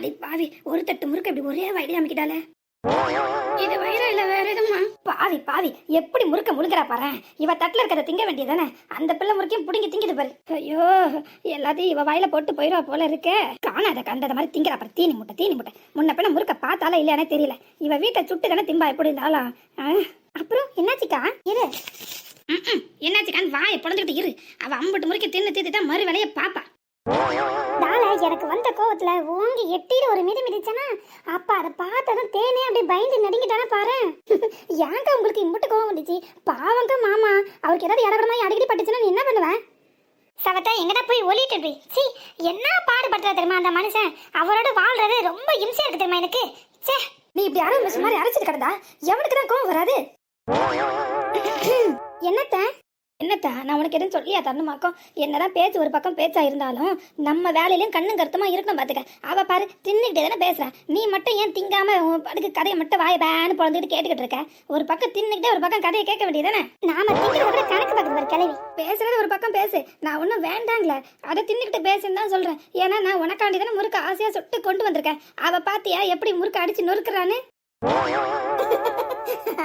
அடி பாவி ஒரு தட்டு முறுக்கு இப்படி ஒரே வயலே அமைக்கிட்டாலே? இது வயிறு இல்ல வேற எதுமா? பாவி பாவி எப்படி முறுக்க முழுக்கிறா பாரு. இவ தட்டுல இருக்கிறத திங்க வேண்டியதானே அந்த பிள்ளை முறுக்கையும் புடுங்கி திங்கிது பாரு. ஐயோ எல்லாத்தையும் இவ வாயில போட்டு போயிடுவா போல இருக்க. காணாத கண்டத மாதிரி திங்கிறா பாரு. தீனி முட்டை தீனி முட்டை. முன்ன பின்ன முறுக்க பார்த்தாலும் இல்லையானே தெரியல. இவ வீட்டை சுட்டு தானே திம்பா எப்படி இருந்தாலும். அப்புறம் என்னாச்சுக்கா? இரு. ம்ம். என்னாச்சுக்கான்னு வாயை பிறந்துக்கிட்டு இரு. அவ அம்பட்டு முறுக்கி தின்னு தீத்துட்டா மறு வேலையை பாப்பா. தால எனக்கு வந்த கோவத்துல ஓங்கி எட்டியில ஒரு மிதி மிதிச்சனா அப்ப அதை பார்த்ததும் தேனே அப்படியே பயந்து நடுங்கிட்டானா பாரு. ஏங்க உங்களுக்கு இம்புட்டு கோவம் வந்துச்சு? பாவங்க மாமா அவருக்கு ஏதாவது இடகடமா அடிக்கடி பட்டுச்சுன்னா நீ என்ன பண்ணுவ? சவத்தா எங்கடா போய் ஒலிட்டு போய் சி என்ன பாடுபடுறா தெரியுமா அந்த மனுஷன்? அவரோட வாழ்றது ரொம்ப இம்சையா இருக்கு தெரியுமா எனக்கு? ச்சே. நீ இப்படி யாரும் மிஷம் மாதிரி அரைச்சிட்டு கிடந்தா எவனுக்கு தான் கோவம் வராது? என்னத்தா நான் உனக்கு எதுவும் சொல்லியா தரணுமாக்கும்? என்னதான் பேச்சு ஒரு பக்கம் பேச்சா இருந்தாலும் நம்ம வேலையிலயும் கண்ணும் கருத்துமா இருக்கணும் பாத்துக்க. அவ பாரு தின்னுக்கிட்டே தானே பேசுறா. நீ மட்டும் ஏன் திங்காம உன் கதையை மட்டும் வாய பேன்னு பொழந்துட்டு கேட்டுக்கிட்டு இருக்க? ஒரு பக்கம் தின்னுக்கிட்டே ஒரு பக்கம் கதையை கேட்க வேண்டியதானே நாம திங்கிறத விட கணக்கு பார்க்கறது பாரு கிளவி பேசுறது ஒரு பக்கம் பேசு. நான் ஒன்றும் வேண்டாங்களே அதை தின்னுக்கிட்டு பேசுன்னு தான் சொல்றேன். ஏன்னா நான் உனக்காண்டி தானே முறுக்கு ஆசையா சுட்டு கொண்டு வந்திருக்கேன். அவ பாத்தியா எப்படி முறுக்கு அடிச்சு நொறுக்குறான்னு?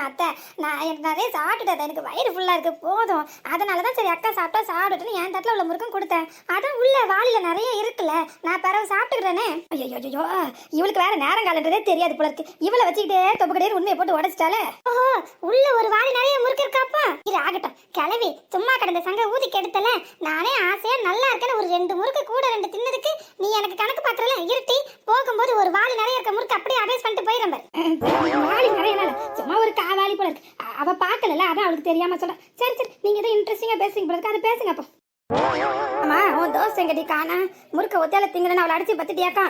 அத்தை நான் எனக்கு நிறைய சாப்பிட்டுட்டேன் எனக்கு வயிறு ஃபுல்லா இருக்கு. போதும். அதனால தான் சரி அக்கா சாப்பிட்டா சாப்பிட்டுட்டு என் தட்டில் உள்ள முருக்கம் கொடுத்தேன். அதான் உள்ள வாளியில் நிறைய இருக்குல்ல. நான் பிறகு சாப்பிட்டுக்கிறேனே. ஐயோ ஐயோ இவளுக்கு வேற நேரம் காலன்றதே தெரியாது போல இருக்கு. இவளை வச்சுக்கிட்டே தொப்பு உண்மையை போட்டு உடச்சிட்டாலே. ஓஹோ உள்ள ஒரு வாளி நிறைய முறுக்கு இருக்காப்பா? இது ஆகட்டும். கிளவி சும்மா கிடந்த சங்க ஊதி கெடுத்தல. நானே ஆசையா நல்லா இருக்கேன்னு ஒரு ரெண்டு முறுக்கு கூட ரெண்டு தின்னதுக்கு நீ எனக்கு கணக்கு பாக்குறல இருட்டி போகும்போது ஒரு வாளி நிறைய இருக்க முறுக்கு அப்படியே அபேஸ் பண்ணிட்டு போயிடும் நிறைய நாள். சும்மா ஒரு காவாளி போல இருக்கு. அவ பார்க்கல அதான் அவளுக்கு தெரியாம சொல்றேன் சரி சரி நீங்க ஏதோ இன்ட்ரெஸ்டிங்கா பேசுங்க போல இருக்கு. அதை பேசுங்க அப்போ. அம்மா உன் தோசை எங்கடி காணா. முறுக்க ஒத்தையில திங்கன்னு அவளை அடிச்சு பத்துட்டியாக்கா.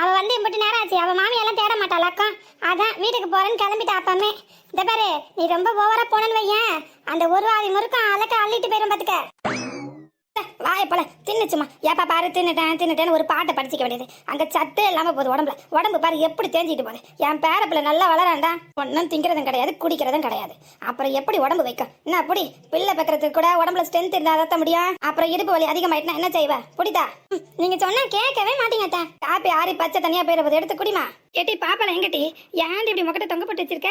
அவ வந்து இம்பட்டு நேரம் ஆச்சு. அவ மாமி எல்லாம் தேட மாட்டாளாக்கா. அதான் வீட்டுக்கு போறேன்னு கிளம்பிட்டா அப்பமே. இந்த பாரு நீ ரொம்ப ஓவரா போனன்னு வையேன். அந்த ஒரு வாதி முறுக்கம் அலக்க அள்ளிட்டு போயிரும் பாத்துக்க. வாய போல தின்னுச்சுமா ஏப்பா பாரு தின்னுட்டேன் தின்னுட்டேன்னு ஒரு பாட்டை படிச்சிக்க வேண்டியது. அங்கே சத்தே இல்லாமல் போகுது உடம்புல. உடம்பு பாரு எப்படி தேஞ்சிட்டு போகுது. என் பேர பிள்ளை நல்லா வளராண்டா? ஒன்றும் திங்கிறதும் கிடையாது குடிக்கிறதும் கிடையாது. அப்புறம் எப்படி உடம்பு வைக்கும்? என்ன அப்படி பிள்ளை பெக்கிறதுக்கு கூட உடம்புல ஸ்ட்ரென்த் இருந்தால் தான் முடியும்? அப்புறம் இடுப்பு வலி அதிகமாயிட்டுனா என்ன செய்வ? புடிதா? நீங்கள் சொன்னால் கேட்கவே மாட்டீங்க அத்தை. காப்பி ஆறி பச்சை தனியாக போயிடுறது எடுத்து குடிமா. ஏட்டி பாப்பாள எங்கட்டி? ஏன்டி இப்படி முகத்தை தொங்க போட்டு வச்சிருக்க?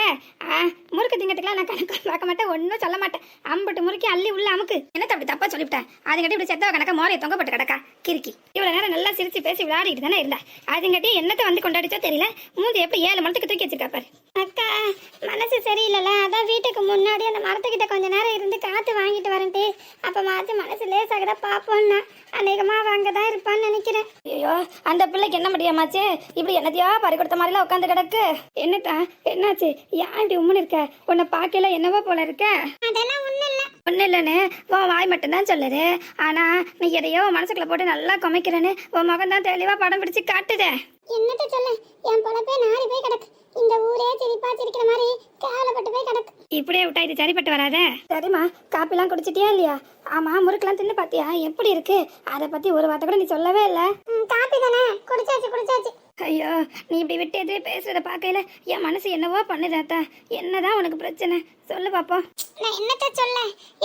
முறுக்கு திங்கத்துக்குலாம் நான் கணக்கு பார்க்க மாட்டேன் ஒன்றும் சொல்ல மாட்டேன். அம்பட்டு முறுக்கி அள்ளி உள்ள அமுக்கு. என்ன அப்படி தப்பா சொல்லிவிட்டேன்? அதுங்கட்டி இப்படி செத்தவ கணக்க மோரையை தொங்க போட்டு கிடக்கா? கிறுக்கி. இவ்வளோ நேரம் நல்லா சிரிச்சு பேசி விளையாடிட்டு தானே இருந்தா? அதுங்கட்டி என்னத்தை வந்து கொண்டாடிச்சோ தெரியல. மூஞ்சி எப்படி ஏழு மரத்துக்கு தூக்கி வச்சிருக்கா பாரு. அக்கா மனசு சரியில்லைல. அதான் வீட்டுக்கு முன்னாடி அந்த மரத்துக்கிட்ட கொஞ்ச நேரம் இருந்து காத்து வாங்கிட்டு வரேன்ட்டு அப்போ மாத்து மனசு லேசாகதா பார்ப்போம்னா அநேகமா அவ அங்கதான் இருப்பான்னு நினைக்கிறேன். ஐயோ அந்த பிள்ளைக்கு என்ன முடியாமாச்சு? இப்படி என்னத்தையோ பறி படுத்த மாதிரிலாம் உட்காந்து கிடக்கு. என்னத்தா? என்னாச்சு? ஏன் இப்படி உம்முன்னு இருக்க? உன்னை பார்க்கல என்னவோ போல இருக்க. அதெல்லாம் ஒண்ணு இல்லை. ஒன்றும் இல்லைன்னு உன் வாய் மட்டும்தான் சொல்லுது. ஆனா நீ எதையோ உன் மனசுக்குள்ள போட்டு நல்லா குமைக்கிறேன்னு உன் மகன் தான் தெளிவா படம் பிடிச்சு காட்டுதே. என்னத்த சொல்ல? என் பொழப்பே நாரி போய் கிடக்கு. இந்த ஊரே சிரிப்பா சிரிக்கிற மாதிரி கேவலப்பட்டு போய் கிடக்கு. இப்படியே விட்டா இது சரிப்பட்டு வராதே? சரிம்மா காப்பிலாம் குடிச்சிட்டியா இல்லையா? ஆமா முறுக்கெல்லாம் தின்னு பாத்தியா? எப்படி இருக்கு? அதை பத்தி ஒரு வார்த்தை கூட நீ சொல்லவே இல்லை. காப்பி தானே. குடிச்சாச்சு குடிச்சாச்சு. ஐயோ நீ இப்படி விட்டு எது பேசுறத பார்க்கையில என் மனசு என்னவோ பண்ணுதாத்தா என்னதான் உனக்கு பிரச்சனை? சொல்லு பாப்போம் நான் என்னத்த சொல்ல?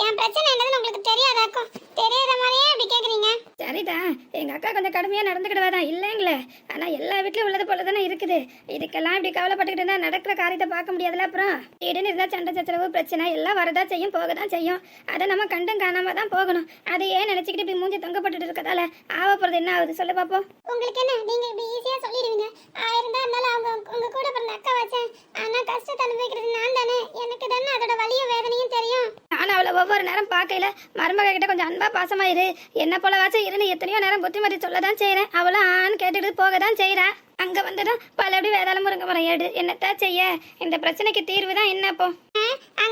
என் பிரச்சனை என்னதுன்னு உங்களுக்கு தெரியாதாக்கும் தெரியாத மாதிரியே அப்படி கேக்குறீங்க. சரிதா எங்க அக்கா கொஞ்சம் கடுமையா நடந்துக்கிடுவாதான் இல்லைங்களே. ஆனா எல்லா வீட்லயும் உள்ளது போல தானே இருக்குது. இதுக்கெல்லாம் இப்படி கவலைப்பட்டுக்கிட்டு இருந்தா நடக்கிற காரியத்தை பார்க்க முடியாதுல அப்புறம்? திடீர்னு இருந்தா சண்டை சச்சரவு பிரச்சனை எல்லாம் வரதா செய்யும் போக தான் செய்யும். அதை நம்ம கண்டும் காணாம தான் போகணும். அதை ஏன் நினைச்சுக்கிட்டு இப்படி மூஞ்சி தொங்கப்பட்டுட்டு இருக்கதால ஆவ போறது என்ன ஆகுது? சொல்லு பாப்போம் உங்களுக்கு என்ன? நீங்க இப்படி ஈஸியா சொல்லிடுவீங்க. ஆயிரம் தான் இருந்தாலும் அவங்க உங்க கூட பிறந்த அக்கா வச்சேன். ஆனா கஷ்டத்தை அனுபவிக்கிறது நான் தானே. எனக்கு தானே அதோட வலிய வேதனையும் தெரியும். நானும் அவளை ஒவ்வொரு நேரம் பார்க்கையில மருமக கிட்ட கொஞ்சம் அன்பா பாசமா இரு என்ன போலவாச்சும் இருந்து எத்தனையோ நேரம் புத்திமதி சொல்ல தான் செய்யறேன் அவளும் ஆன்னு கேட்டுட்டு போக தான் செய்யறா அங்க வந்ததும் பலபடி வேதாளம் முருங்க மரம் ஏடு என்னத்தா செய்ய? இந்த பிரச்சனைக்கு தீர்வு தான் என்ன அப்போ?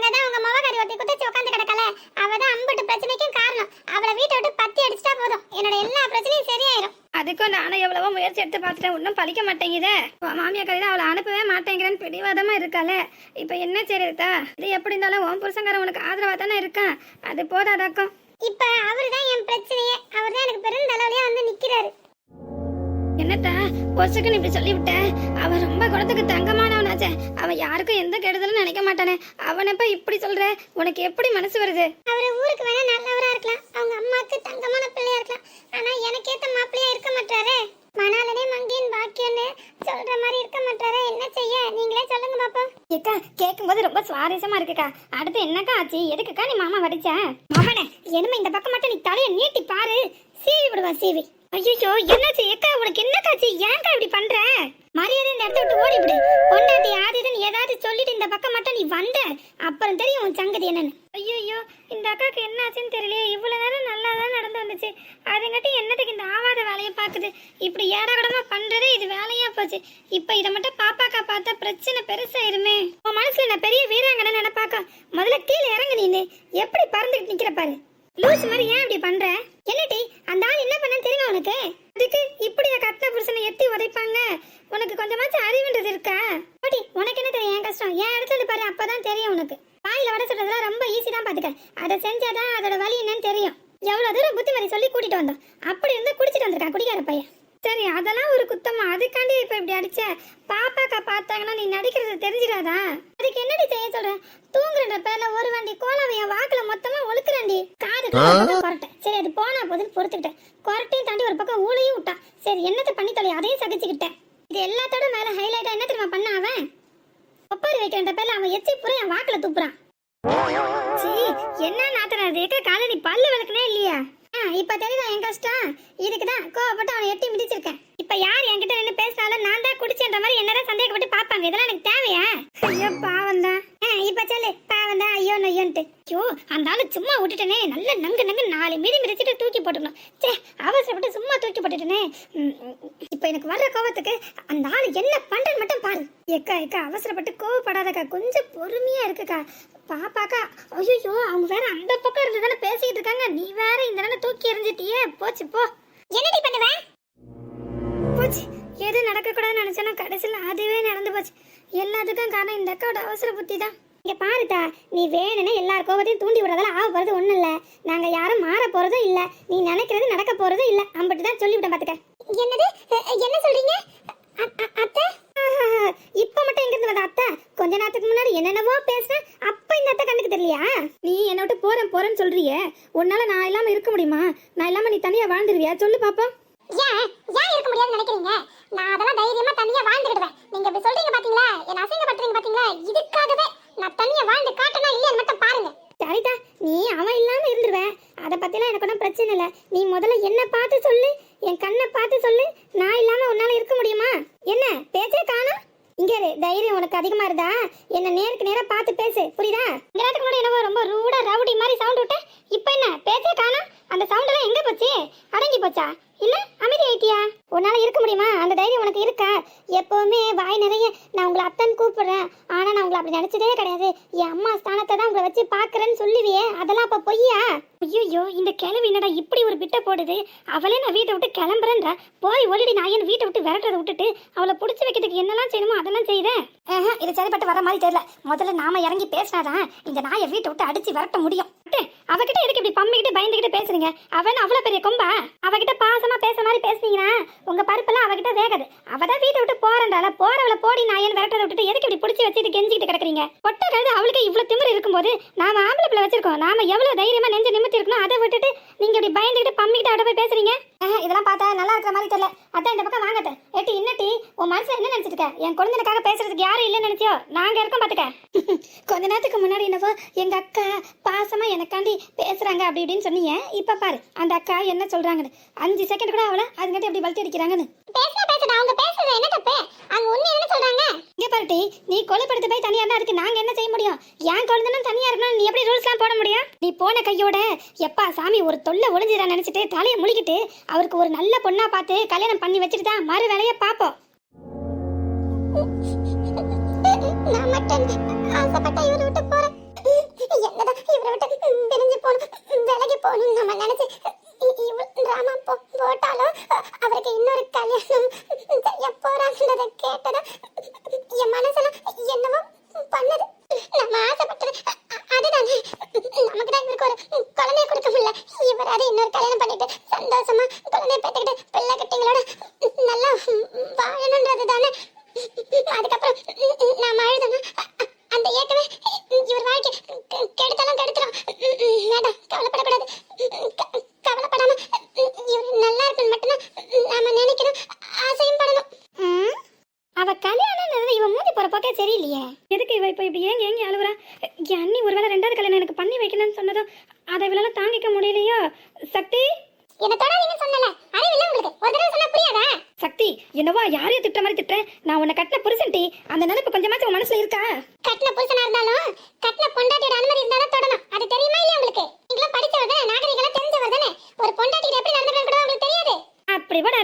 அங்கதான் உங்க மவகாரி ஒருத்தி குத்தச்சு உட்காந்து கிடக்கல. அவதான் அம்புட்டு பிரச்சனைக்கும் காரணம். அவளை வீட்டை விட்டு பத்தி அடிச்சிட்டா போதும். என்னோட எல்லா பிரச்சனையும் சரியாயிரும். அதுக்கும் நானும் எவ்வளவோ முயற்சி எடுத்து பார்த்துட்டேன். ஒன்றும் பலிக்க மாட்டேங்குதே. மாமியா கதை அவளை அனுப்பவே மாட்டேங்கிறேன்னு பிடிவாதமா இருக்காளே. இப்போ என்ன செய்யறதா இது எப்படி இருந்தாலும் உன் புருஷங்காரன் உனக்கு ஆதரவா தானே இருக்கான். அது போதாதாக்கும். இப்ப அவர்தான் என் பிரச்சனையே. அவர்தான் எனக்கு பெரும் தலைவலியா வந்து நிக்கிறாரு. என்னத்தா பொசுக்குன்னு இப்படி சொல்லிவிட்டேன் அவன் ரொம்ப குடத்துக்கு தங்கமானவனாச்சே. அவன் யாருக்கும் எந்த கெடுதலும் நினைக்க மாட்டானே. அவனை இப்படி சொல்ற? உனக்கு எப்படி மனசு வருது? அவர் ஊருக்கு வேணா நல்லவரா இருக்கலாம். அவங்க அம்மாக்கு தங்கமான பிள்ளையா இருக்கலாம். ஆனா எனக்கு ஏத்த மாப்பிள்ளையா இருக்க மாட்டாரே. மணாலனே மங்கியின் பாக்கியன்னு சொல்ற மாதிரி இருக்க மாட்டாரே. என்ன செய்ய? நீங்களே சொல்லுங்க பாப்பா ஏக்கா கேட்கும்போது ரொம்ப சுவாரஸ்யமா இருக்குக்கா. அடுத்து என்னக்கா ஆச்சு? எதுக்குக்கா நீ மாமா வடிச்ச? மகனே என்னமே இந்த பக்கம் மட்டும் நீ தலையை நீட்டி பாரு. சீவி விடுவா சீவி. ஐயோ என்னாச்சு? எக்கா உனக்கு என்னக்காச்சு? ஏன்க்கா இப்படி பண்ற? மரியாதை இந்த இடத்த விட்டு ஓடி விடு. பொண்டாட்டி ஆதிதன் ஏதாவது சொல்லிட்டு இந்த பக்கம் மட்டும் நீ வந்த. அப்புறம் தெரியும் உன் சங்கதி என்னன்னு. ஐயோ இந்த அக்காக்கு என்னாச்சுன்னு தெரியலையே. இவ்வளவு நேரம் நல்லா தான் நடந்து வந்துச்சு. அதுங்காட்டி என்னத்துக்கு இந்த ஆவாத வேலையை பார்க்குது? இப்படி ஏடகடமா பண்றதே இது வேலையா போச்சு. இப்ப இதை மட்டும் பாப்பாக்கா பார்த்தா பிரச்சனை பெருசாயிருமே. உன் மனசுல நான் பெரிய வீராங்கன்னு நினைப்பாக்கா. முதல்ல கீழே இறங்கு நீ எப்படி பறந்துட்டு நிக்கிற பாரு. லூஸ் மாதிரி ஏன் இப்படி பண்ற? என்னடி அந்த ஆள் என்ன பண்ணன்னு தெரியுமா உனக்கு? அதுக்கு இப்படியா கட்டின புருஷனை எட்டி உதைப்பாங்க? உனக்கு கொஞ்சமாச்சும் அறிவுன்றது இருக்கா? அப்படி உனக்கு என்ன தெரியும்? என் கஷ்டம். என் இடத்துல இருந்து பாரு அப்பதான் தெரியும் உனக்கு. வாயில வட சொல்றதெல்லாம் ரொம்ப ஈஸி தான் பாத்துக்க. அதை செஞ்சாதான் அதோட வலி என்னன்னு தெரியும். எவ்வளவு தூரம் புத்திமதி சொல்லி கூட்டிட்டு வந்தோம். அப்படி இருந்து குடிச்சிட்டு வந்திருக்கா குடிக்கார பையன். சரி அதெல்லாம் ஒரு குத்தமா. அதுக்காண்டி இப்ப இப்படி அடிச்ச? பாப்பாக்கா பார்த்தாங்கன்னா நீ நடிக்கிறது தெரிஞ்சிடாதான் அதுக்கு என்னடி செய்ய சொல்ற தூங்குற பேர்ல ஒரு வண்டி கோலவைய வாக்குல மொத்தமா ஒழுக்குறேன்டி. காது கொரட்டை சரி அது போனா போதுன்னு பொறுத்துக்கிட்டேன். கொரட்டையும் தாண்டி ஒரு பக்கம் ஊழையும் விட்டான். சரி என்னத்தை பண்ணி தொலை அதையும் சகிச்சுக்கிட்டேன். இது எல்லாத்தோட மேல ஹைலைட்டா என்ன தெரியுமா பண்ண அவன்? ஒப்பாரி வைக்கிற பேர்ல அவன் எச்சி புற என் வாக்குல துப்புறான் என்ன நாத்தனா அது எக்க காலை நீ பல்லு விளக்குனே இல்லையா? இப்ப தெரியுதா என் கஷ்டம்? இதுக்கு தான் கோவப்பட்டு அவனை எட்டி மிதிச்சிருக்கேன். இப்ப யார் என்கிட்ட நான் மாதிரி என்னதான் சந்தேகப்பட்டு பாப்பாங்க இதெல்லாம் எனக்கு தேவையா? ஐயோ பாவம் தான். இப்ப சொல்லு. பாவம் தான். ஐயோ நொய்யோன்ட்டு. ஐயோ அந்த ஆளு சும்மா விட்டுட்டேனே. நல்ல நங்கு நங்கு நாலு மீதி மிதிச்சிட்டு தூக்கி போட்டுக்கணும் சே அவசரப்பட்டு சும்மா தூக்கி போட்டுட்டேனே. இப்ப எனக்கு வர்ற கோவத்துக்கு அந்த ஆளு என்ன பண்றது மட்டும் பாரு. எக்கா எக்கா அவசரப்பட்டு கோவப்படாதக்கா. கொஞ்சம் பொறுமையா இருக்குக்கா. பாப்பாக்கா ஐயோ அவங்க வேற அந்த பக்கம் இருந்து தானே பேசிக்கிட்டு இருக்காங்க. நீ வேற இந்த நேரம் தூக்கி எறிஞ்சிட்டியே. போச்சு போ. என்னடி பண்ணுவ? போச்சு. எது நடக்கக்கூடாதுன்னு நினைச்சேன்னா கடைசியில் அதுவே நடந்து போச்சு. எல்லாத்துக்கும் காரணம் இந்த அக்காவோட அவசர புத்தி தான். இங்கே பாருத்தா நீ வேணும்னு எல்லார் கோபத்தையும் தூண்டி விடுறதால ஆக போகிறது ஒன்றும் இல்லை. நாங்கள் யாரும் மாற போகிறதும் இல்லை. நீ நினைக்கிறது நடக்க போகிறதும் இல்லை. அம்பிட்டு தான் சொல்லிவிட்டேன் பார்த்துக்க என்னது? என்ன சொல்கிறீங்க அத்தை? இப்போ மட்டும் எங்க இருந்து அத்தை? கொஞ்ச நேரத்துக்கு முன்னாடி என்னென்னவோ பேசுறேன் அப்ப இந்த அத்தை கண்ணுக்கு தெரியலையா? நீ என்ன விட்டு போறேன் போறேன்னு சொல்றிய. உன்னால நான் இல்லாம இருக்க முடியுமா? நான் இல்லாம நீ தனியா வாழ்ந்துருவியா? சொல்லு பாப்போம். ஏன்? ஏன் இருக்க முடியாதுன்னு நினைக்கிறீங்க? நான் அதெல்லாம் தைரியமா தனியா வாழ்ந்துடுவேன் நீங்க இப்படி சொல்றீங்க பாத்தீங்களா? என்ன அசிங்கப்படுத்துறீங்க பாத்தீங்களா? இதுக்காகவே நான் தனியா வாழ்ந்து காட்டனா இல்லையான்னு மட்டும் பாருங்க. சரிதா நீ அவன் இல்லாம இருந்துருவேன் அதை பத்திலாம் எனக்கு ஒன்றும் பிரச்சனை இல்லை. நீ முதல்ல என்ன பார்த்து சொல்லு. என் கண்ணை பார்த்து சொல்லு. நான் இல்லாம உன்னால இருக்க முடியுமா? என்ன? பேச்சே காணோம்? இங்க தைரியம் உனக்கு அதிகமா இருந்தா என்ன நேருக்கு நேரா பார்த்து பேசு. புரியுதா? இந்த நேரத்துக்கு முன்னாடி என்னவோ ரொம்ப ரூடா ரவுடி மாதிரி சவுண்ட் விட்ட இப்போ என்ன? பேச்சே காணோம்? அந்த சவுண்ட் எல்லாம் எங்க போச்சு? அடங்கி போச்சா? இல்ல அமைதி ஆயிட்டியா உன்னால இருக்க முடியுமா? அந்த தைரியம் உனக்கு இருக்கா? எப்பவுமே வாய் நிறைய. நான் உங்களை அத்தன் கூப்பிடுறேன். ஆனா நான் உங்களை அப்படி நினைச்சதே கிடையாது. என் அம்மா ஸ்தானத்தை தான் உங்களை வச்சு பாக்குறேன்னு சொல்லுவியே. அதெல்லாம் அப்ப பொய்யா? ஐயோ இந்த கிழவி என்னடா இப்படி ஒரு பிட்ட போடுது? அவளே நான் வீட்டை விட்டு கிளம்புறேன்றா? போய் ஒளிடி நான் என் வீட்டை விட்டு விரட்டுறதை விட்டுட்டு அவளை புடிச்சு வைக்கிறதுக்கு என்னெல்லாம் செய்யணுமோ அதெல்லாம் செய்தேன் இது சரிப்பட்டு வர மாதிரி தெரியல. முதல்ல நாம இறங்கி பேசினாதான் இந்த நாயை வீட்டை விட்டு அடிச்சு விரட்ட முடியும். அவகிட்ட எதுக்கு இப்படி பம்மிக்கிட்டு பயந்துகிட்டு பேசுறீங்க? அவன் அவ்வளவு பெரிய கொம்பா? அவகிட்ட பாசமா பேச மாதிரி பேசுனீங்கன்னா உங்க பருப்பெல்லாம் அவகிட்ட வேகாது. அவதான் வீட்டை விட்டு போறண்டால போறவள போடி நாயன் விரட்டதை விட்டுட்டு எதுக்கு இப்படி பிடிச்சி வச்சுட்டு கெஞ்சிக்கிட்டு கிடக்குறீங்க? பொட்டை கழுது அவளுக்கு இவ்வளவு திமிர் இருக்கும்போது நாம ஆம்பளை பிள்ளை வச்சிருக்கோம். நாம எவ்வளவு தைரியமா நெஞ்சு நிமித்தி இருக்கணும்? அதை விட்டுட்டு நீங்க இப்படி பயந்துகிட்டு பம்மிக்கிட்டு அவட போய் பேசுறீங்க? இதெல்லாம் பார்த்தா நல்லா இருக்கிற மாதிரி தெரியல. அதான் இந்த பக்கம் வாங்கத்த. ஏட்டி இன்னட்டி உன் மனசுல என்ன நினைச்சிட்டு என் குழந்தைக்காக பேசுறதுக்கு யாரும் இல்லைன்னு நினைச்சியோ? நாங்க இருக்கோம் பாத்துக்க. கொஞ்ச நேரத்துக்கு முன்னாடி என்னவோ எங்க அக்கா பாசமா எனக்காண்டி பேசுறாங்க அப்படி இப்படின்னு சொன்னீங்க. இப்ப பாரு அந்த அக்கா என்ன சொல்றாங்கன்னு. அஞ்சு செகண்ட் கூட அவளை அதுங்காட்டி அப்படி வளர்த்தி அடிக்கிறாங்கன்னு? பேசுனா பேசுடா. அவங்க பேசுறது என்ன தப்பு? அங்க உண்மை என்ன சொல்றாங்க. இங்க பாருட்டி நீ கொலைப்படுத்த போய் தனியா இருந்தா அதுக்கு நாங்க என்ன செய்ய முடியும்? என் குழந்தைனும் தனியா இருக்கணும் நீ எப்படி ரூல்ஸ்லாம் போட முடியும்? நீ போன கையோட எப்பா சாமி ஒரு தொல்லை ஒளிஞ்சிடா நினைச்சிட்டு தலையை முழுகிட்டு அவருக்கு ஒரு நல்ல பொண்ணா பார்த்து கல்யாணம் பண்ணி வச்சுட்டு தான் மறு வேலையை பார்ப்போம். நான் மட்டும் ஆசைப்பட்ட இவரை விட்டு போறேன். என்னதான் இவரை விட்டு பிரிஞ்சு போகணும் விலகி போகணும் நம்ம நினைச்சு ராமா போட்டாலும் அவருக்கு இன்னொரு கல்யாணம் செய்ய போறாங்கன்றத கேட்டதும் இல்லையே? எதுக்கு இவ இப்போ இப்படி ஏங்க ஏங்க அழுவுறா? என் அண்ணி ஒருவேளை ரெண்டாவது கல்யாணம் எனக்கு பண்ணி வைக்கணும்னு சொன்னதும் அதை இவளால தாங்கிக்க முடியலையோ? சக்தி? என்ன தொடாதீங்கன்னு சொன்னல? அறிவில்லை உங்களுக்கு. புரியாதா? சக்தி என்னவா யாரையும் திட்ட மாதிரி திட்டுறேன் நான் உன்னை கட்டின புருஷன்டி. அந்த நினைப்பு கொஞ்சமாச்சும் மனசுல இருக்கா? கட்டின புருஷனா இருந்தாலும் கட்டின பொண்டாட்டியோட அனுமதி இருந்தாலும் தொடணும். அது தெரியுமா இல்லையா உங்களுக்கு? நீங்களும் படிச்சவங்க நாகரிகம் தெரிஞ்சவர் தானே ஒரு பொண்டாட்டியோட எப்படி நடந்துக்கணும் கூட உங்களுக்கு தெரியாது. அப்படி விட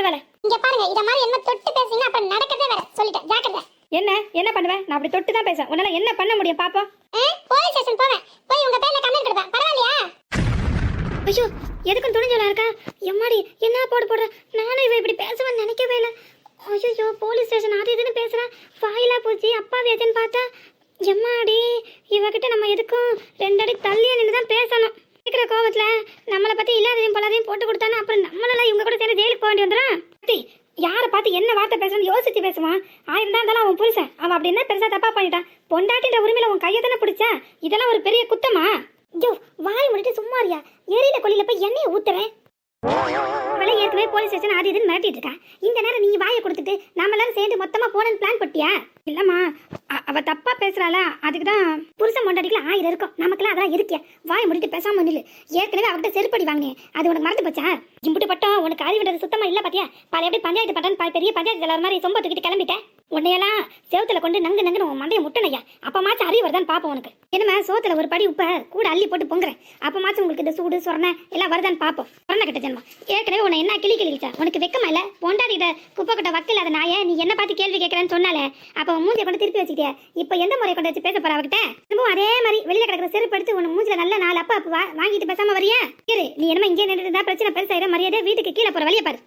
இங்க பாருங்க இத என்ன தொட்டு என்ன? என்ன பண்ணுவேன்? நான் அப்படி தொட்டு தான் பேசுவேன். உன்னால என்ன பண்ண முடியும்? பாப்போம். போலீஸ் ஸ்டேஷன் போவேன். போய் உங்க பேர்ல கம்ப்ளைண்ட் கொடுப்பேன். பரவாயில்லையா? ஐயோ எதுக்கும் துணிஞ்சலா இருக்கா? எம்மாடி என்ன போடு போடுற? நானும் இவ இப்படி பேசுவேன்னு நினைக்கவே இல்லை. ஐயோ போலீஸ் ஸ்டேஷன் அது இதுன்னு பேசுறேன் வாயிலா போச்சு. அப்பா வேதுன்னு பார்த்தா எம்மாடி இவகிட்ட நம்ம எதுக்கும் ரெண்டு அடி தள்ளியே நின்று தான் பேசணும். இருக்கிற கோவத்துல நம்மளை பத்தி இல்லாததையும் பலதையும் போட்டு கொடுத்தானே அப்புறம் நம்மளால இவங்க கூட சேர்ந்து ஜெயிலுக்கு போக வேண்டி வந்துடும் யாரை பார்த்து என்ன வார்த்தை பேசணும்னு யோசிச்சு பேசுவான். ஆயிரம் தான் இருந்தாலும் அவன் புருஷன். அவன் அப்படி என்ன பெருசா தப்பா பண்ணிட்டான். பொண்டாட்டின்ற உரிமையில உன் கையை தானே பிடிச்சா இதெல்லாம் ஒரு பெரிய குத்தமா? ஐயோ வாய் முடிட்டு சும்மா இருயா. எரியில கொல்லில போய் எண்ணெயை ஊத்துறேன். அவளை ஏற்கனவே போலீஸ் ஸ்டேஷன் அது இதுன்னு மிரட்டிட்டு இருக்கா. இந்த நேரம் நீ வாயை கொடுத்துட்டு நாம எல்லாரும் சேர்ந்து மொத்தமா போனன்னு பிளான் போட்டியா? இல்லம்மா அவ தப்பா பேசுறாளா அதுக்கு தான் புருஷன் மொண்டடிக்கல ஆயிரம் இருக்கும். நமக்குலாம் அதெல்லாம் இருக்கியா வாய் முடிட்டு பேசாம நில்லு. ஏற்கனவே அவகிட்ட செருப்படி வாங்கினேன். அது உனக்கு மறந்து போச்சா? இம்புட்டு பட்டம் உனக்கு அறிவுன்றது சுத்தமா இல்ல பாத்தியா? பழைய எப்படி பஞ்சாயத்து பட்டன் பெரிய பஞ்சாயத்து தலைவர் மாதிரி சொம்ப தூக்கிட்டு கிளம்பிட்டேன் உன்னையெல்லாம் செவுத்துல கொண்டு நங்கு நங்குன்னு உன் மண்டையை முட்டனையா? அப்பமாச்சும் அறிவு வருதான்னு பாப்போம் உனக்கு. என்னமா சோத்துல ஒரு படி உப்ப கூட அள்ளி போட்டு பொங்குறேன் அப்பமாச்சும் உங்களுக்கு இந்த சூடு சொரணை எல்லாம் வருதான்னு பாப்போம். சொரணை கிட்ட ஜென்மா ஏற்கனவே உன்னை என்ன கிளி கிளிச்சா உனக்கு வெக்கமா இல்ல? பொண்டாடிட்ட குப்பை கிட்ட வக்கில்லாத நாய நீ என்ன பார்த்து கேள்வி கேட்கறேன்னு சொன்னாலே அப்போ உன் மூஞ்சியை கொண்டு திருப்பி வச்சுக்கிட்டே இப்போ எந்த முறையை கொண்டு வச்சு பேச போற அவகிட்ட? திரும்பவும் அதே மாதிரி வெளியில கிடக்கிற செருப்பு எடுத்து உன் மூஞ்சில நல்ல நாலு அப்பா அப்பா வாங்கிட்டு பேசாம வரியா? இரு நீ என்னமா இங்கே நின்று இருந்தா பிரச்சனை பெருசாயிரும். மரியாதை வீட்டுக்கு கீழே போற வழியை பாரு.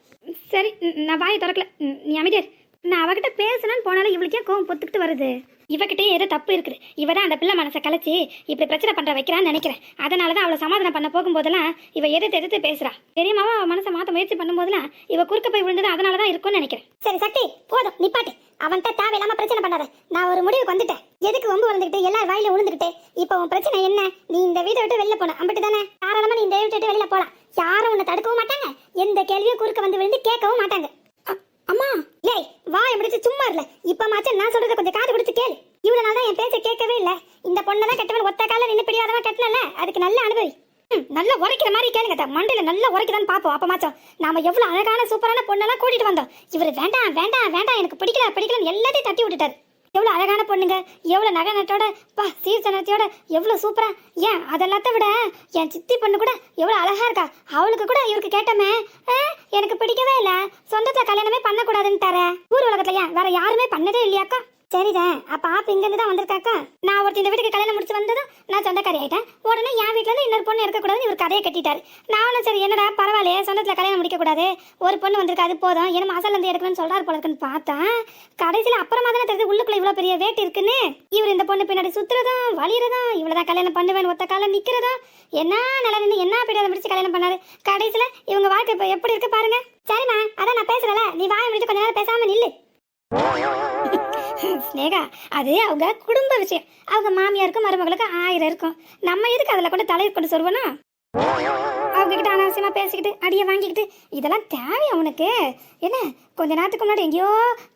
சரி நான் வாயை திறக்கல. நீ அமைதியா நான் அவகிட்ட பேசணும்னு போனாலும் இவளுக்கே கோவம் பொத்துக்கிட்டு வருது. இவகிட்டே ஏதோ தப்பு இருக்குது. இவ தான் அந்த பிள்ளை மனசை கலைச்சி இப்படி பிரச்சனை பண்ற வைக்கிறான்னு நினைக்கிறேன். அதனால தான் அவளை சமாதானம் பண்ண போகும்போதெல்லாம் இவ எதிர்த்து எதிர்த்து பேசுறா. தெரியுமாவா அவள் மனசை மாற்ற முயற்சி பண்ணும்போதெல்லாம் இவ குறுக்க போய் விழுந்தது அதனால தான் இருக்கும்னு நினைக்கிறேன். சரி சக்தி போதும் நிப்பாட்டு. அவன்கிட்ட தேவையில்லாம பிரச்சனை பண்ணாத. நான் ஒரு முடிவுக்கு வந்துட்டேன். எதுக்கு ஒம்பு வந்துகிட்டு எல்லா வாயில விழுந்துகிட்டு இப்போ உன் பிரச்சனை என்ன? நீ இந்த வீட்டை விட்டு வெளில போன. அம்பிட்டு தானே? தாராளமா நீ இந்த வீட்டை விட்டு வெளில போலாம். யாரும் உன்னை தடுக்கவும் மாட்டாங்க. எந்த கேள்வியும் குறுக்க வந்து விழுந்து கேட்கவும் மாட்டாங்க. அம்மா. லேய் வாயை முடிச்சு சும்மா இல்ல இப்ப மாச்சா நான் சொல்றத கொஞ்சம் காது கொடுத்து கேளு. இவ்வளவு நாள் தான் என் பேச்ச கேட்கவே இல்ல. இந்த பொண்ணெல்லாம் கெட்டவன் ஒத்த கால நின்னு பிடிவாதவன் கட்டல அதுக்கு நல்ல அனுபவி. நல்லா உரைக்கிற மாதிரி கேளுங்க அத்தை. மண்டையில நல்லா உரைக்குதான்னு பாப்போம் அப்ப மாச்சோம் நாம எவ்வளவு அழகான சூப்பரான பொண்ணெல்லாம் கூட்டிட்டு வந்தோம். இவர் வேண்டாம் வேண்டாம் வேண்டாம். எனக்கு பிடிக்கல பிடிக்கலன்னு எல்லாத்தையும் தட்டி விட்டுட்டாரு. எவ்வளோ அழகான பொண்ணுங்க எவ்வளோ நகை நட்டோட பா சீர்சனத்தையோட எவ்வளோ சூப்பரா ஏன் அதெல்லாத்த விட என் சித்தி பொண்ணு கூட எவ்வளோ அழகா இருக்கா? அவளுக்கு கூட இவருக்கு கேட்டமே. எனக்கு பிடிக்கவே இல்ல. சொந்தத்துல கல்யாணமே பண்ணக்கூடாதுன்னுட்டாரே ஊர் உலகத்துல ஏன் வேற யாருமே பண்ணதே இல்லையாக்கா? சரிதான். அப்ப ஆப் இங்க இருந்து தான் வந்திருக்காக்கா? நான் ஒருத்தர் இந்த வீட்டுக்கு கல்யாணம் முடிச்சு வந்ததும் நான் சொந்தக்காரி ஆயிட்டேன். உடனே என் வீட்ல இருந்து இன்னொரு பொண்ணு இருக்கக்கூடாதுன்னு இவர் கதையை கட்டிட்டாரு. நானும் சரி என்னடா பரவாயில்லையே சொந்தத்துல கல்யாணம் முடிக்க கூடாது ஒரு பொண்ணு வந்திருக்கு அது போதும். என்ன அசல் இருந்து எடுக்கணும்னு சொல்றாரு போல இருக்குன்னு பார்த்தா கடைசியில அப்புறமா தானே தெரியுது உள்ளுக்குள்ள இவ்வளவு பெரிய வேட்டு இருக்குன்னு. இவர் இந்த பொண்ணு பின்னாடி சுத்துறதும் வலிறதும் இவ்வளவுதான் கல்யாணம் பண்ணுவேன் ஒத்த காலம் நிக்கிறதும் என்ன நல்லா நின்று என்ன பிடிவாத முடிச்சு கல்யாணம் பண்ணாரு. கடைசியில இவங்க வாழ்க்கை இப்ப எப்படி இருக்கு பாருங்க. சரிம்மா அதான் நான் பேசுறல நீ வாய முடிச்சு கொஞ்ச நேரம் பேசாம நில்லு. ஸ்னேகா அது அவங்க குடும்ப விஷயம். அவங்க மாமியாருக்கும் மருமகளுக்கும் ஆயிரம் இருக்கும். நம்ம எதுக்கு அதில் கொண்டு தலையை கொண்டு சொல்வணும் அவங்க கிட்ட அனாவசியமா பேசிக்கிட்டு அடியை வாங்கிக்கிட்டு இதெல்லாம் தேவை உனக்கு? என்ன கொஞ்ச நேரத்துக்கு முன்னாடி எங்கேயோ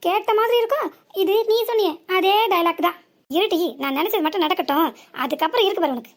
கேட்ட மாதிரி இருக்கும். இது நீ சொன்னியே அதே டைலாக் தான். இருட்டி நான் நினைச்சது மட்டும் நடக்கட்டும். அதுக்கப்புறம் இருக்கு பாரு உனக்கு.